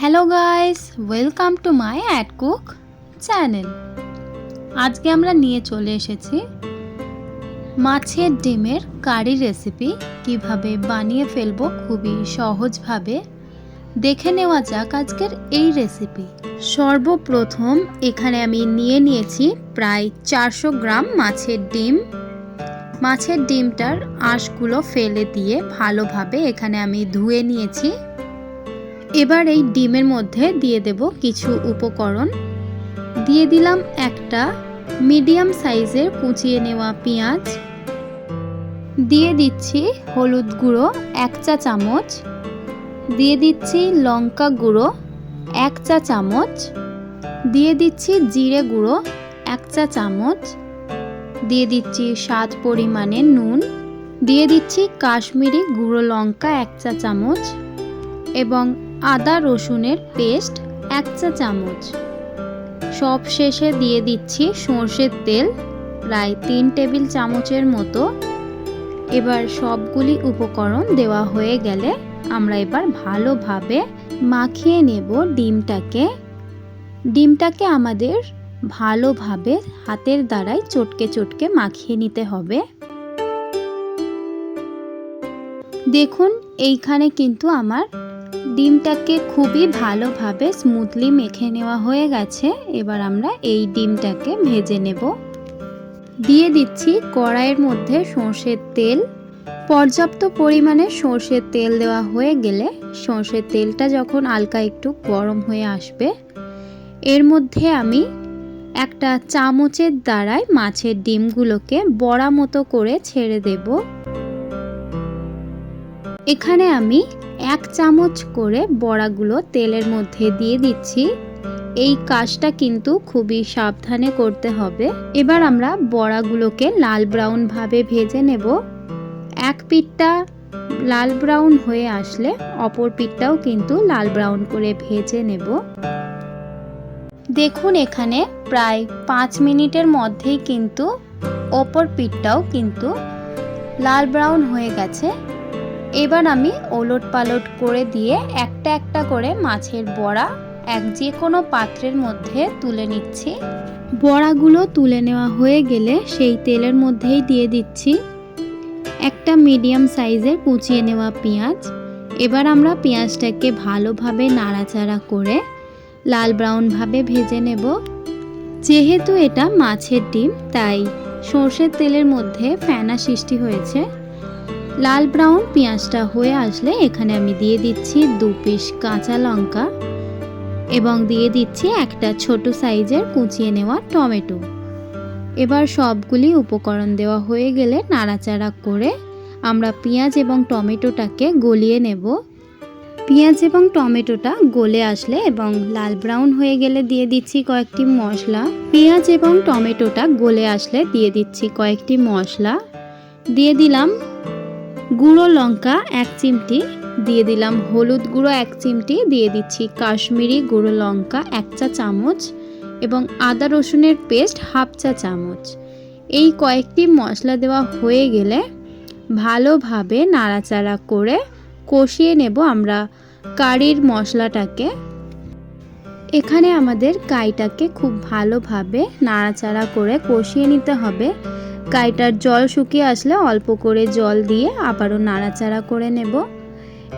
Hello guys welcome to my add cook channel আজকে আমরা নিয়ে চলে এসেছি মাছের ডিমের কারি রেসিপি কীভাবে বানিয়ে ফেলব খুবই সহজভাবে। দেখে নেওয়া যাক আজকের এই রেসিপি সর্বপ্রথম এখানে আমি নিয়ে নিয়েছি প্রায় চারশো গ্রাম মাছের ডিম। মাছের ডিমটার আঁশগুলো ফেলে দিয়ে ভালোভাবে এখানে আমি ধুয়ে নিয়েছি। এবার এই ডিমের মধ্যে দিয়ে দেব কিছু উপকরণ। দিয়ে দিলাম একটা মিডিয়াম সাইজের কুচিয়ে নেওয়া পেঁয়াজ। দিয়ে দিচ্ছি হলুদ গুঁড়ো এক চা চামচ। দিয়ে দিচ্ছি লঙ্কা গুঁড়ো এক চা চামচ। দিয়ে দিচ্ছি জিরে গুঁড়ো এক চা চামচ। দিয়ে দিচ্ছি স্বাদ পরিমাণে নুন। দিয়ে দিচ্ছি কাশ্মীরি গুঁড়ো লঙ্কা এক চা চামচ। এবং আদা রসুনের পেস্ট এক চা চামচ। সব শেষে দিয়ে দিচ্ছি সর্ষের তেল, প্রায় তিন টেবিল চামচের মতো। এবার সবগুলি উপকরণ দেওয়া হয়ে গেলে আমরা এবার ভালোভাবে মাখিয়ে নেব ডিমটাকে। ডিমটাকে আমাদের ভালোভাবে হাতের দ্বারাই চটকে চটকে মাখিয়ে নিতে হবে। দেখুন, এইখানে কিন্তু আমার ডিমটাকে খুবই ভালোভাবে স্মুথলি মেখে নেওয়া হয়ে গেছে। এবার আমরা এই ডিমটাকে ভেজে নেব। দিয়ে দিচ্ছি কড়াইয়ের মধ্যে সর্ষের তেল। পর্যাপ্ত পরিমাণে সর্ষের তেল দেওয়া হয়ে গেলে সর্ষের তেলটা যখন হালকা একটু গরম হয়ে আসবে, এর মধ্যে আমি একটা চামচের দ্বারাই মাছের ডিমগুলোকে বড়া মতো করে ছেড়ে দেব। এখানে আমি এক চামচ করে বড়াগুলো তেলের মধ্যে দিয়ে দিচ্ছি। এই কাজটা কিন্তু খুবই সাবধানে করতে হবে। এবার আমরা বড়াগুলোকে লাল ব্রাউন ভাবে ভেজে নেব। এক পিঠটা লাল ব্রাউন হয়ে আসলে অপর পিঠটাও কিন্তু লাল ব্রাউন করে ভেজে নেব। দেখুন এখানে প্রায় পাঁচ মিনিটের মধ্যেই কিন্তু অপর পিঠটাও কিন্তু লাল ব্রাউন হয়ে গেছে। এবার আমি ওলট পালট করে দিয়ে একটা একটা করে মাছের বড়া এক যে কোনো পাত্রের মধ্যে তুলে নিচ্ছি। বড়াগুলো তুলে নেওয়া হয়ে গেলে সেই তেলের মধ্যেই দিয়ে দিচ্ছি। একটা মিডিয়াম সাইজের কুচিয়ে নেওয়া পেঁয়াজ। এবার আমরা পেঁয়াজটাকে ভালোভাবে নাড়াচাড়া করে লাল ব্রাউনভাবে ভেজে নেব। যেহেতু এটা মাছের ডিম, তাই সর্ষের তেলের মধ্যে ফেনা সৃষ্টি হয়েছে। লাল ব্রাউন পেঁয়াজটা হয়ে আসলে এখানে আমি দিয়ে দিচ্ছি দু পিস কাঁচা লঙ্কা এবং দিয়ে দিচ্ছি একটা ছোট সাইজের কুচিয়ে নেওয়া টমেটো। এবার সবগুলি উপকরণ দেওয়া হয়ে গেলে নাড়াচাড়া করে আমরা পেঁয়াজ এবং টমেটোটাকে গলিয়ে নেব। পেঁয়াজ এবং টমেটোটা গলে আসলে এবং লাল ব্রাউন হয়ে গেলে দিয়ে দিচ্ছি কয়েকটি মশলা। পেঁয়াজ এবং টমেটোটা গলে আসলে দিয়ে দিচ্ছি কয়েকটি মশলা। দিয়ে দিলাম গুঁড়ো লঙ্কা এক চিমটি দিয়ে দিলাম, হলুদ গুঁড়ো এক চিমটি দিয়ে দিচ্ছি, কাশ্মীরি গুঁড়ো লঙ্কা এক চা চামচ এবং আদা রসুনের পেস্ট হাফ চা চামচ। এই কয়েকটি মশলা দেওয়া হয়ে গেলে ভালোভাবে নাড়াচাড়া করে কষিয়ে নেব আমরা কারির মশলাটাকে। এখানে আমাদের কাইটাকে খুব ভালোভাবে নাড়াচাড়া করে কষিয়ে নিতে হবে। গাইটার জল শুকিয়ে আসলে অল্প করে জল দিয়ে আবারও নাড়াচাড়া করে নেব।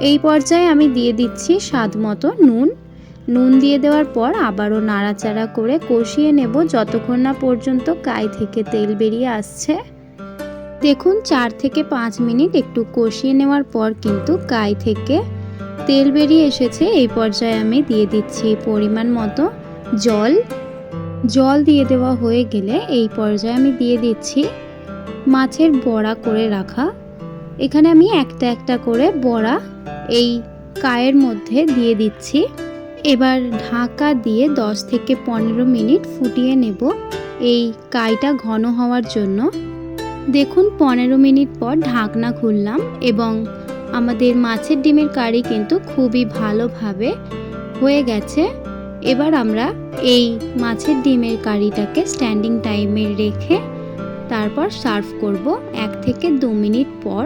এই পর্যায়ে আমি দিয়ে দিচ্ছি স্বাদ মতো নুন। নুন দিয়ে দেওয়ার পর আবারও নাড়াচাড়া করে কষিয়ে নেব যতক্ষণ না পর্যন্ত গাই থেকে তেল বেরিয়ে আসছে। দেখুন, চার থেকে পাঁচ মিনিট একটু কষিয়ে নেওয়ার পর কিন্তু গাই থেকে তেল বেরিয়ে এসেছে। এই পর্যায়ে আমি দিয়ে দিচ্ছি পরিমাণ মতো জল। জল দিয়ে দেওয়া হয়ে গেলে এই পর্যায়ে আমি দিয়ে দিচ্ছি মাছের বড়া করে রাখা। এখানে আমি একটা একটা করে বড়া এই কায়ের মধ্যে দিয়ে দিচ্ছি। এবার ঢাকা দিয়ে 10 থেকে পনেরো মিনিট ফুটিয়ে নেব এই কাইটা ঘন হওয়ার জন্য। দেখুন, পনেরো মিনিট পর ঢাকনা খুললাম এবং আমাদের মাছের ডিমের কারি কিন্তু খুবই ভালোভাবে হয়ে গেছে। এবার আমরা এই মাছের ডিমের কারিটাকে স্ট্যান্ডিং টাইমে রেখে তারপর সার্ভ করব এক থেকে দু মিনিট পর।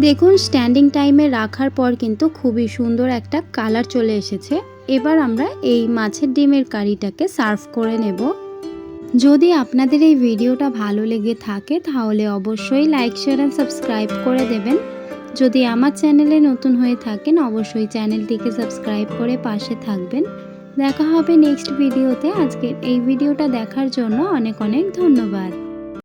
দেখুন স্ট্যান্ডিং টাইমে রাখার পর কিন্তু খুবই সুন্দর একটা কালার চলে এসেছে। এবার আমরা এই মাছের ডিমের কারিটাকে সার্ভ করে নেব। যদি আপনাদের এই ভিডিওটা ভালো লেগে থাকে, তাহলে অবশ্যই লাইক শেয়ার অ্যান্ড সাবস্ক্রাইব করে দেবেন। যদি আমার চ্যানেলে নতুন হয়ে থাকেন, অবশ্যই চ্যানেলটিকে সাবস্ক্রাইব করে পাশে থাকবেন। দেখা হবে নেক্সট ভিডিওতে আজকের এই ভিডিওটা দেখার জন্য অনেক অনেক ধন্যবাদ।